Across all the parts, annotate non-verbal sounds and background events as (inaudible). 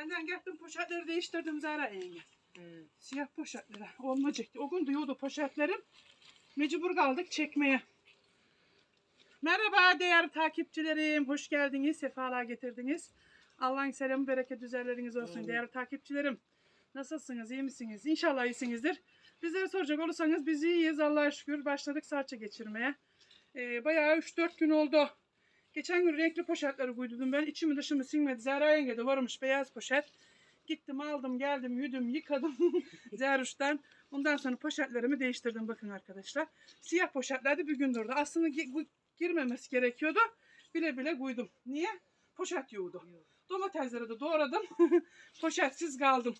Benden gittim poşetleri değiştirdim Zara yenge. Hı. Siyah poşetleri olmayacaktı. O gün diyordu poşetlerim. Mecbur kaldık çekmeye. Merhaba değerli takipçilerim. Hoş geldiniz. Sefalar getirdiniz. Allah'ın selamı bereket üzerleriniz olsun. Amin. Değerli takipçilerim. Nasılsınız? iyi misiniz? İnşallah iyisinizdir. Bizlere soracak olursanız biz iyiyiz. Allah'a şükür. Başladık salça geçirmeye. Ee, bayağı 3-4 gün oldu. Geçen gün renkli poşetleri koydum ben. İçimi dışımı sinmedi. Zehra yenge de varmış beyaz poşet. Gittim aldım geldim yüdüm yıkadım (laughs) Zeruş'tan. Ondan sonra poşetlerimi değiştirdim bakın arkadaşlar. Siyah poşetlerde bir gün durdu. Aslında girmemesi gerekiyordu. Bile bile koydum. Niye? Poşet yoğdu. Domatesleri de doğradım. (laughs) Poşetsiz kaldım.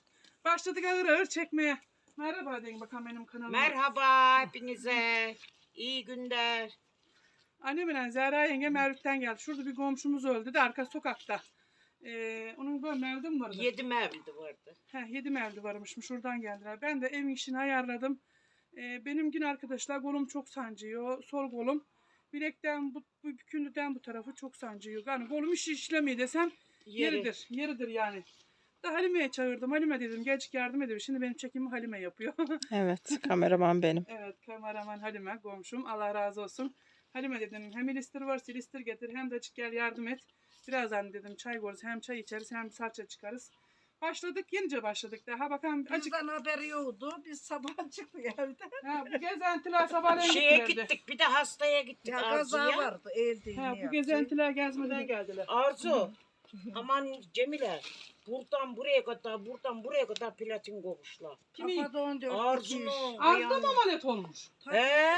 Başladık ağır ağır çekmeye. Merhaba deyin bakalım benim kanalıma. Merhaba hepinize. İyi günler. Annemle Zehra yenge Mervik'ten geldi. Şurada bir komşumuz öldü de arka sokakta. Ee, onun böyle mevdi mi vardı? Yedi mevlidi vardı. Heh, yedi mevdi varmış. Şuradan geldiler. Ben de evin işini ayarladım. Ee, benim gün arkadaşlar kolum çok sancıyor. Sol kolum. Bilekten bu, bu bükündüden bu tarafı çok sancıyor. Yani kolum iş işlemiyor desem Yeri. yeridir. Yeridir yani. Da Halime'ye çağırdım. Halime dedim gelecek yardım ediyor. Şimdi benim çekimi Halime yapıyor. (laughs) Evet, kameraman benim. evet kameraman Halime komşum. Allah razı olsun. Halime dedim hem ilistir varsa ilistir getir hem de açık gel yardım et. Birazdan dedim çay koyarız hem çay içeriz hem salça çıkarız. Başladık yenice başladık daha bakalım acık Bizden haberi yoktu. Biz sabah (laughs) çıktık evde. ha, bu gezentiler sabahleyin Şeye gittilerdi. gittik bir de hastaya gittik Ya kaza Arzu'ya. vardı. Elde Ha, bu gezentiler gezmeden geldiler. Arzu. Aman Cemile. Buradan buraya kadar, buradan buraya kadar platin kokuşlar. Kimi? Kafa dondu. Arzu'nun amanet olmuş? He?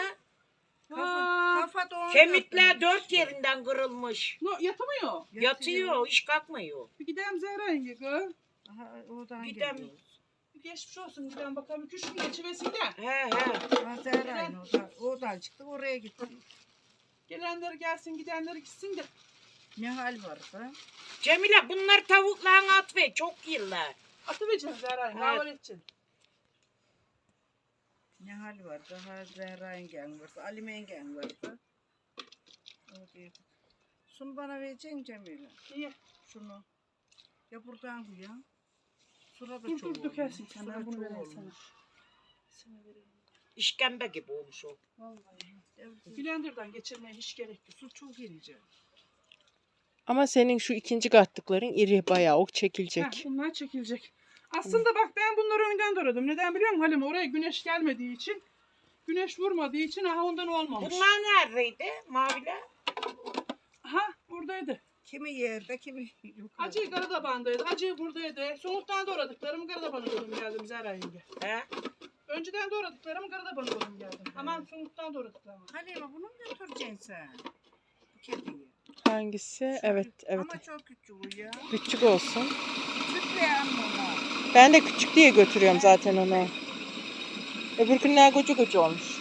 Kafa, Aa, kafa. Kemikler dört yerinden kırılmış. no, yatamıyor. Yatıyor, iş kalkmıyor. Bir gidelim Zehra yenge gör. Aha, oradan Gidem. Bir geçmiş olsun gidelim bakalım. Üç gün geçivesin de. He he. Ha, Zehra'nın oradan, oradan çıktık oraya gittik. Gelenler gelsin gidenler gitsin de. Ne hal vardı? Cemile bunlar tavuklarına at ve çok yıllar. Atıvereceğim Zehra yenge. Evet. Havale edeceksin. Ne hal vardı? Ha Zehra yengen vardı. Ali yengen vardı. Oradaydık. Şunu bana vereceksin Cemile. İyi. Şunu. Ya buradan bu ya. Sura da Dur çok dur dökersin olmuş. sen. Sura Ben bunu çok vereyim olmuş. sana. Sana vereyim. İşkembe gibi olmuş o. Vallahi. Evet, Blender'dan geçirmeye hiç gerek yok. Su çok irice. Ama senin şu ikinci kattıkların iri bayağı ok Heh, çekilecek. bunlar çekilecek. Aslında bak ben bunları önden doğradım. Neden biliyor musun Halim? Oraya güneş gelmediği için, güneş vurmadığı için aha ondan olmamış. Bunlar neredeydi maviler? Aha buradaydı. Kimi yerde kimi yukarıda. Acıyı Karadabağ'daydı. Acıyı buradaydı. Somuttan doğradıklarımı Karadabağ'a koydum geldim Zehra yenge. He? Önceden doğradıklarımı Karadabağ'a koydum geldim. Aman somuttan doğradıklarımı. Halime bunu mu götüreceksin sen? Bu kediyi. Hangisi? Evet, evet. Ama çok küçük o ya. Küçük olsun. Küçük be amma. Ben de küçük diye götürüyorum zaten onu. Öbür günler koca koca olmuş.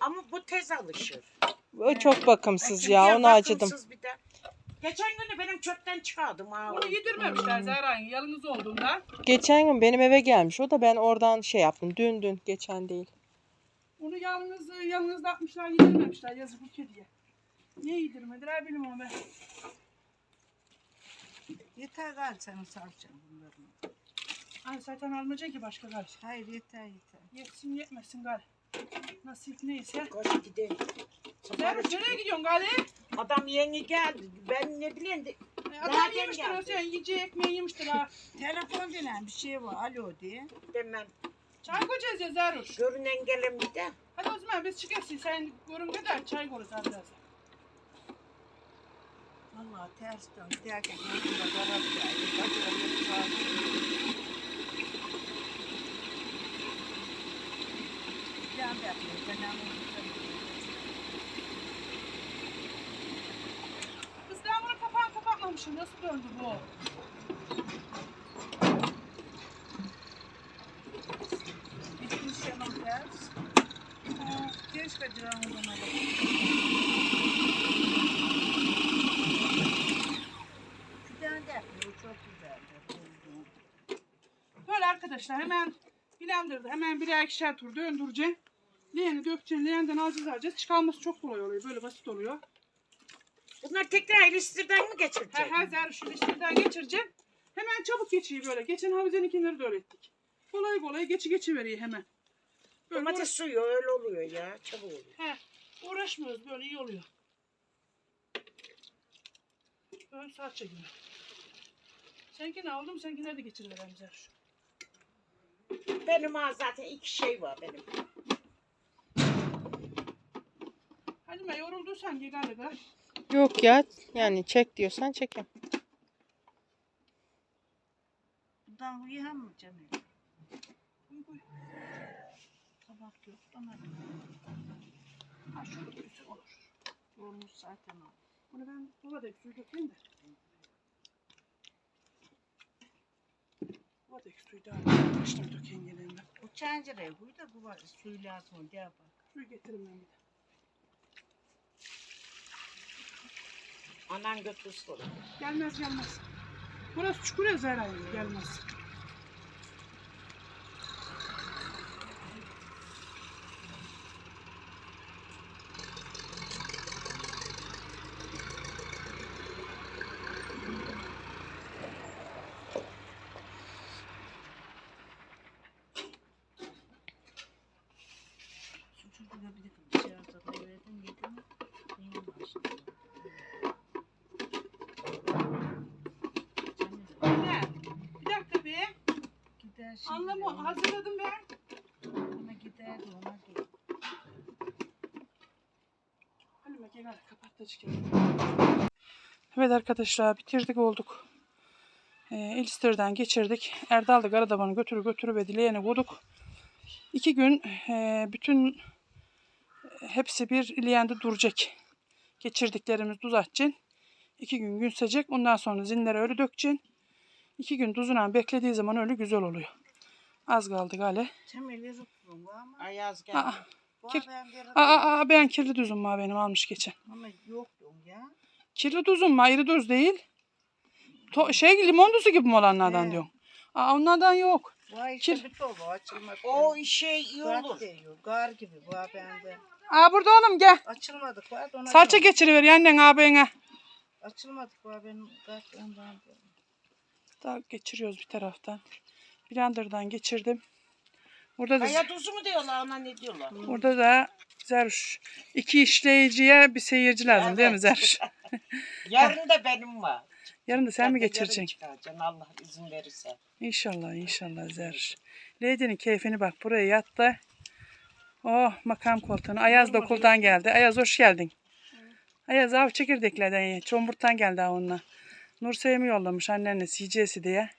Ama bu tez alışır. O çok bakımsız ya, ona acıdım. bakımsız bir de. Geçen günü benim çöpten çıkardım ha. Onu yedirmemişler Zehra yenge yalnız olduğunda. Geçen gün benim eve gelmiş. O da ben oradan şey yaptım. Dün dün, geçen değil. Onu yalnız yalnız da atmışlar yedirmemişler yazık bu kediye. Niye yedirmediler bilmiyorum ben. Yeter gal senin salçan bunların. Ay zaten almayacak ki başka gal. Hayır yeter yeter. Yetsin yetmesin gal. Nasip neyse. Koş gidelim. Zehra nereye gidiyorsun gali? Adam yeni geldi. Ben ne bileyim de. E, Adam Nereden yemiştir o geldi? sen yiyeceği ekmeği yemiştir ha. Telefon denen bir şey var alo diye. Demem. Çay koyacağız ya Zerruş. Görünen gelen bir de. Hadi o zaman biz çıkarsın sen görünce de çay koyarız biraz. Vallahi ters dön. Derken kara bir geldi. Bacılarım çağırdı. Can da yapıyor. Ben anladım. Kız daha bunu kapağını kapatmamışım. Nasıl döndü bu? Bitmiş yanım ters. Aa, Keşke canım bana bak. Güzel de yapıyor. Çok güzel de. Böyle arkadaşlar hemen blenderda hemen birer ikişer tur döndüreceğim. Leğeni dökeceğim. Leğenden alacağız alacağız. Çıkarması çok kolay oluyor. Böyle basit oluyor. Bunlar tekrar listirden mi geçirecek? Her her zer şu listeden geçireceksin. Hemen çabuk geçiyor böyle. Geçen havizeninkileri de öğrettik. Kolay kolay geçi geçi veriyor hemen. Böyle Domates suyu öyle oluyor ya. Çabuk oluyor. He, uğraşmıyoruz böyle iyi oluyor. Ön salça gibi. Seninki ne oldu mu? Seninkileri de geçiriverem Zerş. Benim ha zaten iki şey var benim. Hadi be yorulduysan gel galiba. Yok ya yani çek diyorsan çekem. Bundan uyuyan mı Cemil? Tabak yok ama. Ha güzel olur. Olmuş zaten o. Bunu ben baba da suyu dökeyim de. Da suyu da baştan dökeyim geleyim ben. O çencereye koy da bu var. Suyu lazım diye bak. Suyu getiririm ben bir de. Anan götürsün. Gelmez gelmez. Burası çukur ya Zeray'ın gelmez. Şu çocuğa bir de dışarıda koyuverdim yedim. Benim başım. Cemil Ne? Bir dakika be. gider şimdi. Anlamı ona- hazırladım ben. Ona gider de ona gel. Halime gel hadi kapat da çıkalım. Evet arkadaşlar bitirdik olduk. Ee, İlster'den geçirdik. Erdal da Garadaban'ı götürü götürü ve dileğeni koyduk. İki gün e, bütün e, hepsi bir ileyende duracak. Geçirdiklerimiz tuz atacaksın. İki gün gün secek. Ondan sonra zinlere öyle dökeceksin. İki gün tuzuna beklediği zaman öyle güzel oluyor. Az kaldı gale. Var. Ayaz Aa, geldi. Bu Kir- aa, aa, aa, ben kirli tuzum var benim almış geçen. Ama yok ya. Kirli tuzum mu? Ayrı tuz değil. To- şey limon tuzu gibi mi olanlardan He. diyorum. Aa, onlardan yok. Vay işte Kir- bir dolu açılmadı. O şey iyi Gar olur. Gar gibi bu bende. Aa burada oğlum gel. Açılmadık var. Salça geçiriver annen ağabeyine. Açılmadık var benim gar ondan. Daha geçiriyoruz bir taraftan. Blender'dan geçirdim. Burada da Kaya tuzu mu diyorlar ona ne diyorlar? burada da Zeruş. İki işleyiciye bir seyirci lazım değil mi Evet. (laughs) (laughs) Yarın da benim var. Yarın da sen mi Ben de yarın geçireceksin? çıkaracaksın, Allah izin verirse. İnşallah inşallah Zeruş. Lady'nin keyfini bak buraya yattı. Oh makam koltuğunu. Ayaz da okuldan geldi. Ayaz hoş geldin. Ayaz av çekirdeklerden ye. Çomburttan geldi ha onunla. Nur Sevim'i yollamış anneniz yiyeceğisi diye.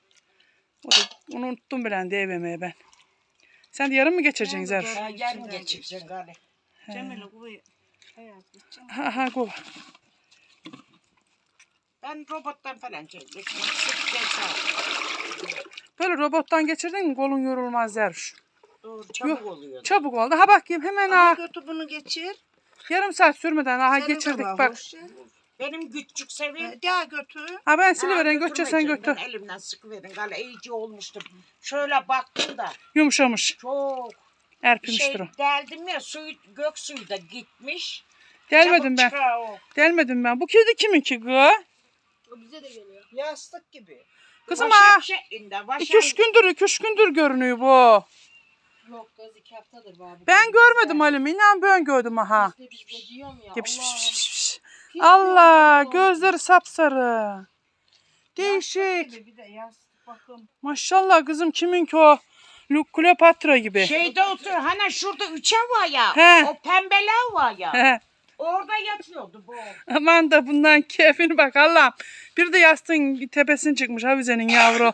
O da, onu unuttum bilen diye evime ben. Sen de yarın mı geçireceksin. Ha, yarın geçireceksin gari. Cemil bu hayat geçeceğim. Ha ha go. Ben robottan falan sağ. Böyle robottan geçirdin mi kolun yorulmaz Zeruş. Doğru çabuk oluyor. Çabuk oldu. Ha bakayım hemen ha. götür bunu geçir. Yarım saat sürmeden aha Senin de geçirdik bak. hoş. Benim küçük seveyim. Ee, Gel götür. Ha ben Ha, siliveren götür sen götür. Ben elimden sıkıverin. Galiba iyice olmuştu. Şöyle baktım da Yumuşamış. çok Erpimiştir şey o. deldim ya suyu, gök suyu da gitmiş. Gelmedim Çabuk ben. çıkar o. Gelmedim ben. Bu kedi kimin ki gı? Yastık gibi. Kızım ha. İki üç gündür, iki üç gündür görünüyor bu. Yok kız iki haftadır var. bu Ben görmedim. Halim. İnan ben gördüm aha. Biz de biz de diyorum ya. Ya piş Allah gözleri sapsarı. Değişik. Gibi bir de yastık bakın. Maşallah kızım kimin ki o? Lu- Kleopatra gibi. Şeyde otur. Hani şurada üçe var ya. He. O pembeler var ya. He. Orada yatıyordu bu. Aman da bundan keyfini bak Allah'ım. Bir de yastığın tepesine çıkmış Havize'nin yavru.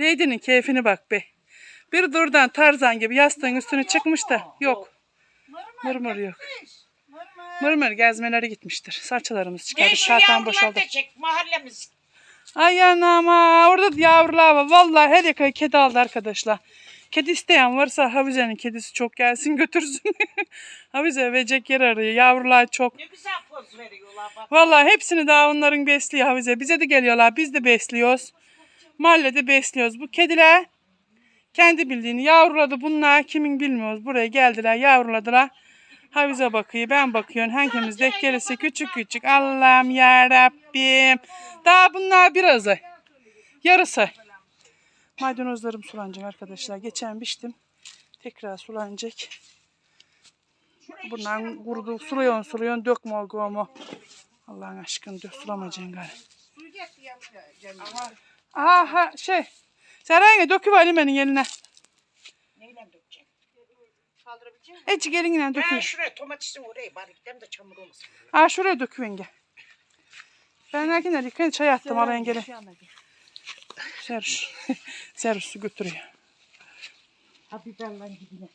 Lady'nin keyfine bak be. Bir de oradan Tarzan gibi yastığın üstüne çıkmış da yok. Mırmır yok. Mırmır gezmeleri gitmiştir. Saçlarımız Zaten yavrular boşaldı. da çek mahallemiz. Ay anama orada da yavrular var. Vallahi her yakaya kedi aldı arkadaşlar. Kedi isteyen varsa Havize'nin kedisi çok gelsin (laughs) götürsün. Havize verecek yer arıyor. Yavrular çok. Ne güzel poz veriyorlar bak. Vallahi hepsini daha onların besliyor Havize. Bize de geliyorlar. Biz de besliyoruz. Mahallede besliyoruz. Bu kediler kendi bildiğini yavruladı bunlar. Kimin bilmiyoruz. Buraya geldiler yavruladılar. Havize bakıyor, ben bakıyorum. Hangimiz de gerisi küçük küçük. Allah'ım ya Rabbim. Daha bunlar birazı. Yarısı. Maydanozlarım sulanacak arkadaşlar. Geçen biçtim. Tekrar sulanacak. Bundan kurudu. Suluyorsun suluyorsun. Dökme o gomu. Allah'ın aşkına dök sulamayacaksın gari. Aha şey. Serayenge döküver Alime'nin eline. Neyle dökeceğim? Eci gelin yine Ben döküver. şuraya domatesin oraya bari gidem de çamur olmasın. Aa şuraya döküvenge. Ben erken erken çay attım alayın gelin. Serus. Serus su götürüyor. Ha biberle gidine.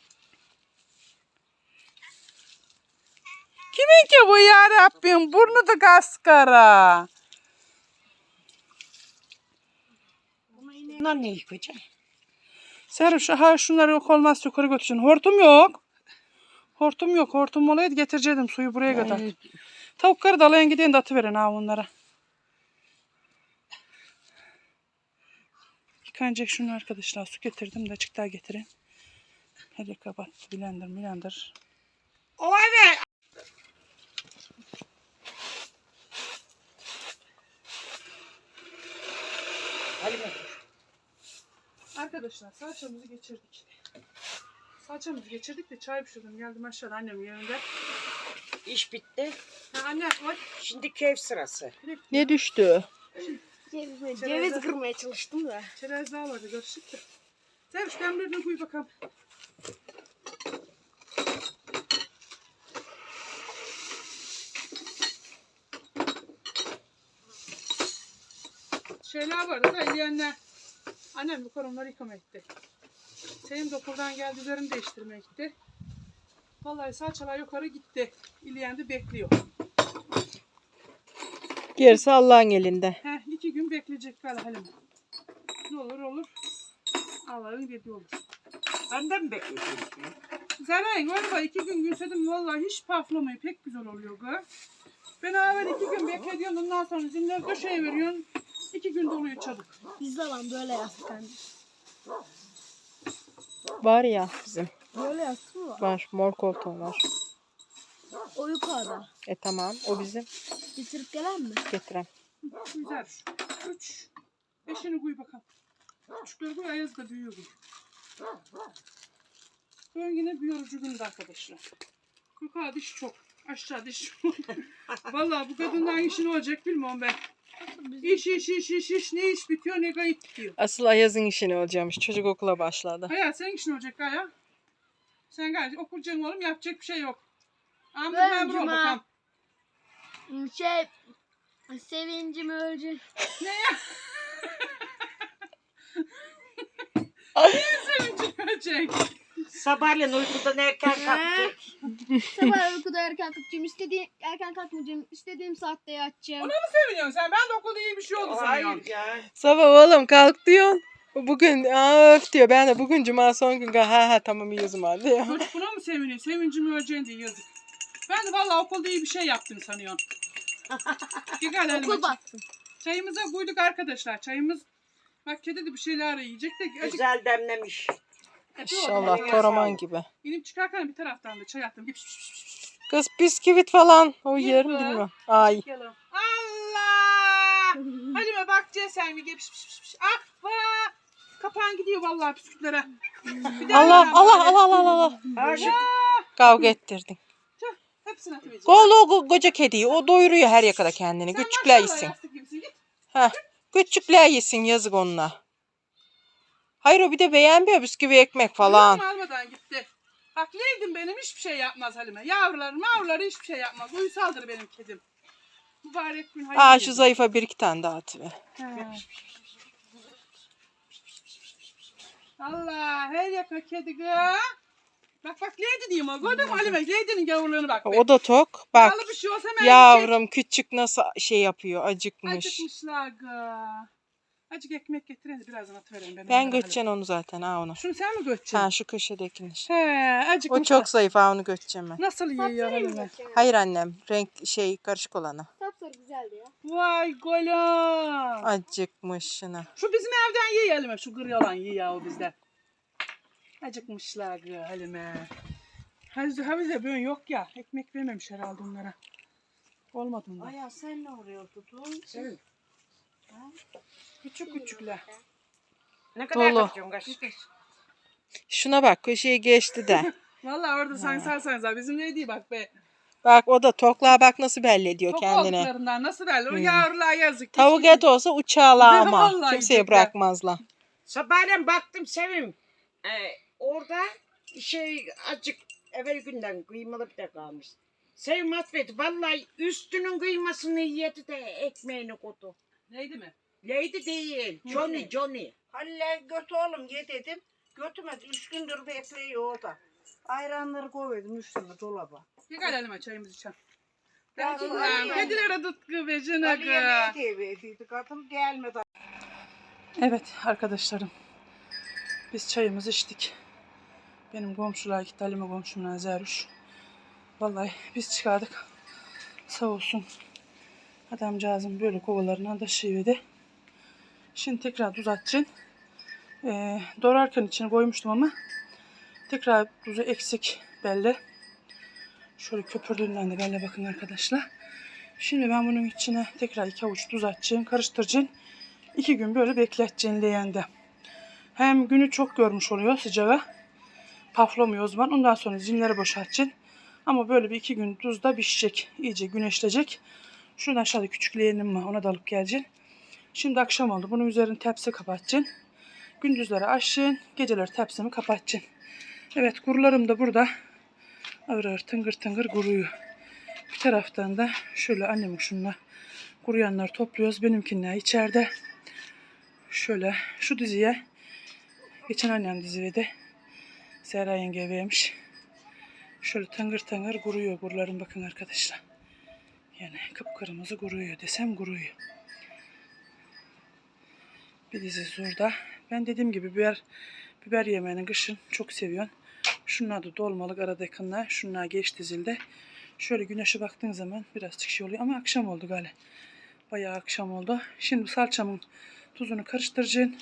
Kimin ki bu ya Rabbim? Burnu da kaskara. Bunlar ne yıkayacak? Serus ha şunları yok olmaz yukarı götürsün. Hortum yok. Hortum yok. Hortum olaydı getirecektim suyu buraya kadar. Tavukları da alayın gidin de atıverin ha onlara. Yıkanacak şunu arkadaşlar. Su getirdim de açık daha getirin. Hadi kapat. Blender blender. O eve. Halime Arkadaşlar salçamızı geçirdik. Salçamızı geçirdik de çay pişirdim. Geldim aşağıda annemin yanında. iş bitti. Ha, anne bak. Şimdi keyif sırası. Ne düştü? Ceviz, ceviz kırmaya çalıştım da. Çerez daha vardı karışık da. Sen şu demlerine koy bakalım. Şeyler vardı da yiyenler. Annem yukarı onları yıkamaya gitti. Senin dokurdan geldi üzerini değiştirmeye gitti. Vallahi salçalar yukarı gitti. İleyen de bekliyor. Gerisi Allah'ın elinde. Heh, iki gün bekleyecek galiba Halime. Ne olur olur. Allah'ın dediği olur. Benden mi bekliyorsun? Zeren galiba iki gün günsedim vallahi hiç paflamayı pek güzel oluyor gı. Ben evvel iki gün beklediyorum ondan sonra zinleri döşeye veriyorsun. İki gün doluyor çabuk. Biz de lan böyle yaptık anne. Var ya bizim. Böyle yaptık mı? Var. Mor koltuğum var. O yukarıda. E tamam. O bizim. Getirip gelen mi? Getirem. Güzel. Üç. Beşini koy bakalım. Küçükleri koy ayaz da büyüyor bu. Bugün yine bir yorucu gündü arkadaşlar. Yukarı diş çok. Aşağı diş çok. (laughs) Vallahi bu kadından işin olacak bilmiyorum ben. İş iş iş iş iş ne iş bitiyor ne kayıp bitiyor. Asıl Ayaz'ın işini olacakmış. Çocuk okula başladı. Hayat senin işin olacak Kaya. Sen gayet okulacaksın oğlum yapacak bir şey yok. Ahmet Ben memur ol Cuma. bakalım. Şey, sevincim (laughs) ölecek. Sevinci görecek. Sabahleyin uykudan erken kalkacak. Sabah uykuda erken kalkacağım. İstediğim, erken kalkmayacağım. İstediğim saatte yatacağım. Ona mı seviniyorsun sen? Ben de okulda iyi bir şey oldu sanıyorum. Hayır ya. Sabah oğlum kalk diyorsun. Bugün "Aa, öf diyor. Ben de bugün cuma son gün ha ha tamam iyi o zaman diyor. Çocuk buna mı seviniyor? Sevincimi öleceğin diye yazık. Ben de vallahi okulda iyi bir şey yaptım sanıyorum. (laughs) Gel Okul batsın. Çayımıza koyduk arkadaşlar. Çayımız Bak kedi de bir şeyler yiyecek de acık Güzel demlemiş. İnşallah toraman gibi. inip çıkarken bir taraftan da çay attım. Kız bisküvit falan. O Yok yerim bilmiyorum. Ay. Allah! (laughs) Halime bak sen mi? Ah vah! Kapağın gidiyor vallahi bisküvitlere. Allah Allah. Allah Allah Allah. Ha şu Kavga ettirdin. Hepsini. Gol o go- koca kediyi. O doyuruyor her yakada kendini. Sen Küçükler yesin. Heh. Küçükler yesin yazık onunla. Hayır o bir de beğenmiyor bisküvi ekmek falan. Uyusun almadan gitti. Bak neydim benim hiçbir şey yapmaz Halime. Yavruları mavruları hiçbir şey yapmaz. Uysaldır benim kedim. Mübarek gün hayır. Aa şu zayıfa bir iki tane daha. He. Allah her yaka kedi gı. Bak bak lady diyeyim o. Gördün mü Halime? Lady'nin gavurluğunu bak. be. O da tok. Bak bir şey olsa hemen yiyecek. yavrum küçük nasıl şey yapıyor acıkmış. Acıkmışlar gı. Acık ekmek getirin de birazdan atıvereyim ben. Ben onlara götüreceğim onu zaten ha onu. Halime. Şunu sen mi götüreceksin? Ha şu köşedekini. He O acıkmışlar. çok zayıf ha onu götüreceğim ben. Nasıl yiyor Halime? Hayır annem renk şey karışık olanı. Sapsarı güzeldi ya. Vay golüm. Acıkmış şuna. Şu bizim evden yiyelim. Şu gır yalan yiyor o bizden. Acıkmışlar gı Halime. Havize, havize bugün yok ya. Ekmek vermemiş herhalde onlara. Olmadı mı? Aya sen ne oraya tutun? Sen Küçük küçükler. ne kadar Dolu. kaç? Şuna bak köşeyi geçti de. (laughs) Vallahi orada sen sarsanız bizim ne diye bak be. Bak o da tokluğa bak nasıl belli ediyor Tok kendini. olduklarından nasıl belli? O Hmm. yavrular yazık. Tavuk et olsa uçağı lağma. (laughs) Vallahi Kimseye yiyecekler. bırakmazlar. Sabahleyin baktım Sevim. Ee, orada şey acık evvel günden kıymalı bir de kalmış. Sevim atfeti vallahi üstünün kıymasını yedi de ekmeğini koydu. Neydi mi? Lady değil. Johnny Johnny. Halle götü oğlum ye dedim. Götümedi. Üç gündür bekliyor orada. Ayranları koyuyordum üstüne dolaba. Bir gelelim çayımızı içelim. Ya, Allah'ım kedilere tutku be Aliye ne diye verdiydi kadın gelmedi. Evet arkadaşlarım. Biz çayımızı içtik. Benim komşular gitti Halime komşumla Zeruş. Vallahi biz çıkardık. Sağ olsun. Adamcağızın böyle kovalarından da şivedi. Şimdi tekrar tuz atacağım. Ee, doğrarken içine koymuştum ama tekrar tuzu eksik belli. Şöyle köpürdüğünden de belli bakın arkadaşlar. Şimdi ben bunun içine tekrar iki avuç tuz atacağım. Karıştıracağım. İki gün böyle bekleteceğim leğende. Hem günü çok görmüş oluyor sıcağı. Paflamıyor o zaman. Ondan sonra zinleri boşaltacaksın. Ama böyle bir iki gün tuzda pişecek. iyice güneşleyecek. Şurada aşağıda küçük leğenim var. Ona da alıp geleceksin. Şimdi akşam oldu. Bunun üzerini tepsi kapatacaksın. Gündüzleri açacaksın. Geceleri tepsimi kapatacaksın. Evet kurularım da burada. Ağır ağır tıngır tıngır kuruyor. Bir taraftan da şöyle annemin şunla kuruyanları topluyoruz. Benimkinler içeride. Şöyle şu diziye geçen annem diziydi. Serra yenge vermiş. Şöyle tıngır tıngır kuruyor kurularım bakın arkadaşlar. Yani kıpkırmızı kuruyor desem kuruyor. Bir dizi zurda. Ben dediğim gibi biber, biber yemeğini kışın çok seviyorum. Şunlar da dolmalık arada. Şunlar geç dizildi. Şöyle güneşe baktığın zaman biraz şey oluyor ama akşam oldu galiba. Bayağı akşam oldu. Şimdi salçamın tuzunu karıştıracaksın.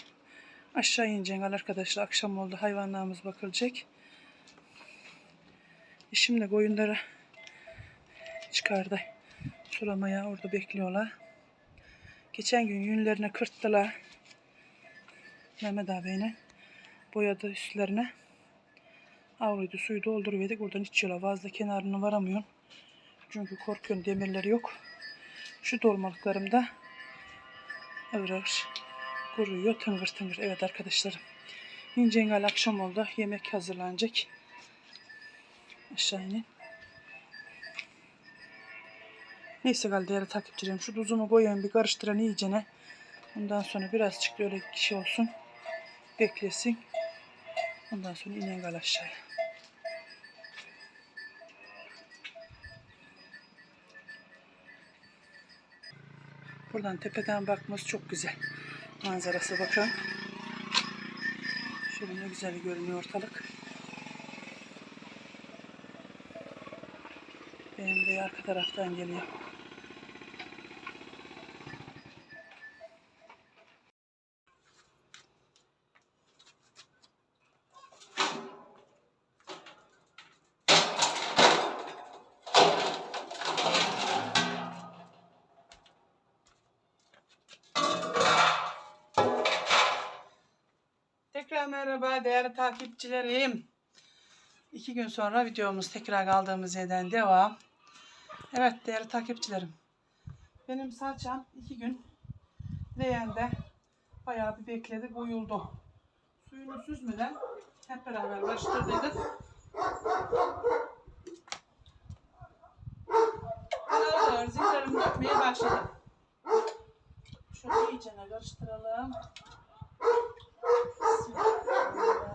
Aşağı ineceksin arkadaşlar. Akşam oldu. Hayvanlarımız bakılacak. E Şimdi koyunları çıkardı. Sulamaya orada bekliyorlar. Geçen gün yünlerine kırttılar. Mehmet abiyle boyadı üstlerine. Avruydu suyu dolduruverdik. Oradan içiyorlar. Vazda kenarına varamıyorum. Çünkü korkuyorum demirleri yok. Şu dolmalıklarım da ağır ağır kuruyor tıngır tıngır. Evet arkadaşlarım. İncengal akşam oldu. Yemek hazırlanacak. Aşağı inin. Neyse gal değerli takipçilerim. Şu tuzumu koyayım bir karıştıran iyicene. Ondan sonra birazcık da öyle kişi olsun. Beklesin. Ondan sonra inen gal aşağıya. Buradan tepeden bakması çok güzel. Manzarası bakın. Şöyle ne güzel görünüyor ortalık. Benim de arka taraftan geliyor. Tekrar merhaba değerli takipçilerim. İki gün sonra videomuz tekrar kaldığımız yerden devam. Evet değerli takipçilerim. Benim salçam iki gün leğende bayağı bir bekledi, koyuldu. Suyunu süzmeden hep beraber. Ben ağır ağır zillerimi dökmeye başladım. Şöyle iyice karıştıralım. Bismillahirrahmanirrahim.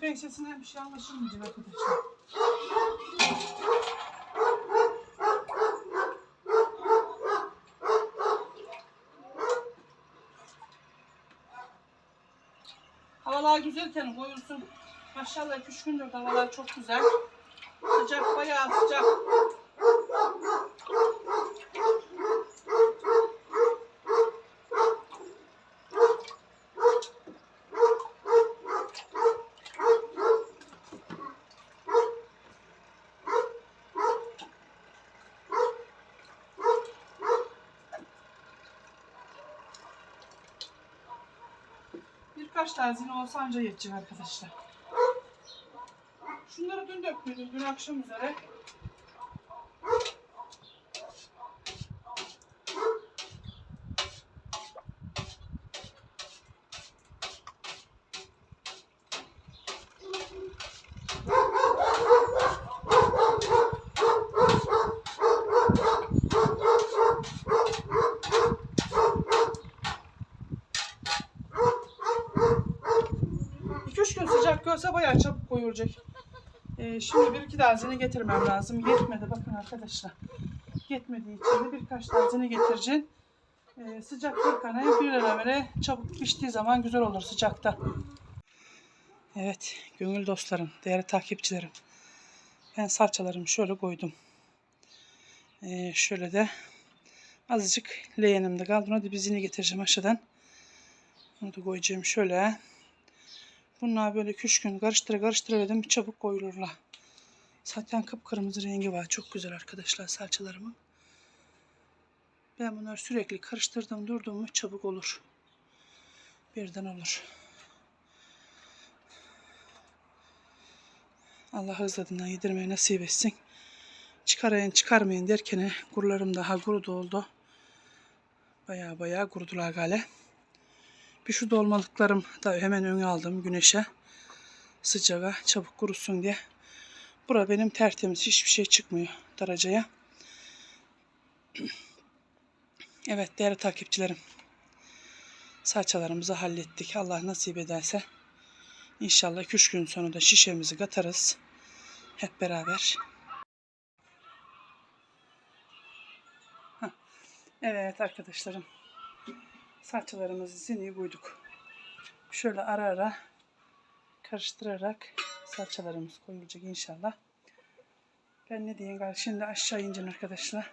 Köpeğin sesinden bir şey anlaşılmayacak arkadaşlar. Havalar güzelken koyulsun. Maşallah 2-3 gündür havalar çok güzel. Sıcak bayağı sıcak. Birkaç tane olsa anca yetecek arkadaşlar. Şunları dün dökmedim, dün akşam üzere. İki üç gün sıcak görse bayağı çabuk koyulacak. Ee, şimdi bir iki tazini getirmem lazım. Yetmedi bakın arkadaşlar. Yetmediği için de birkaç tazini getireceğim. Ee, sıcak bir kanaya bir vere çabuk piştiği zaman güzel olur sıcakta. Evet gönül dostlarım, değerli takipçilerim. Ben salçalarımı şöyle koydum. Ee, şöyle de azıcık leğenimde kaldı. Onu da bizini getireceğim aşağıdan. Onu da koyacağım şöyle. Bunlar böyle küç gün karıştıra karıştıra dedim çabuk koyulurlar. Zaten kıpkırmızı rengi var. Çok güzel arkadaşlar salçalarımın. Ben bunları sürekli karıştırdım durdum mu çabuk olur. Birden olur. Allah hızladığından yedirmeye nasip etsin. Çıkarayın çıkarmayın derken kurularım daha kurudu oldu. Baya baya kurudular gale. Bir şu dolmalıklarım da hemen öne aldım güneşe. Sıcağa çabuk kurusun diye. Bura benim tertemiz. Hiçbir şey çıkmıyor daracaya. (clears throat) Evet değerli takipçilerim. Salçalarımızı hallettik. Allah nasip ederse. İnşallah 2-3 gün sonra da şişemizi katarız. Hep beraber. Evet arkadaşlarım salçalarımızı zini koyduk. Şöyle ara ara karıştırarak salçalarımız koyulacak inşallah. Ben ne diyeyim galiba şimdi aşağı ineceğim arkadaşlar.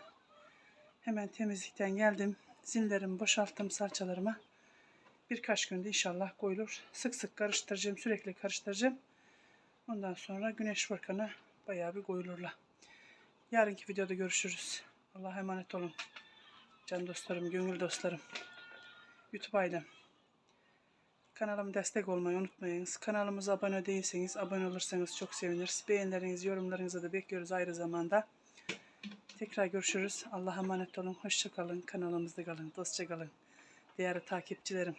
Hemen temizlikten geldim. Zinlerimi boşalttım salçalarıma. Birkaç günde inşallah koyulur. Sık sık karıştıracağım. Sürekli karıştıracağım. Ondan sonra güneş fırkanı bayağı bir koyulurlar. Yarınki videoda görüşürüz. Allah'a emanet olun. Can dostlarım, gönül dostlarım. YouTube ailem. Kanalıma destek olmayı unutmayınız. Kanalımıza abone değilseniz abone olursanız çok seviniriz. Beğenilerinizi, yorumlarınızı da bekliyoruz ayrı zamanda. Tekrar görüşürüz. Allah'a emanet olun. Hoşça kalın. Kanalımızda kalın. Dostça kalın. Değerli takipçilerim.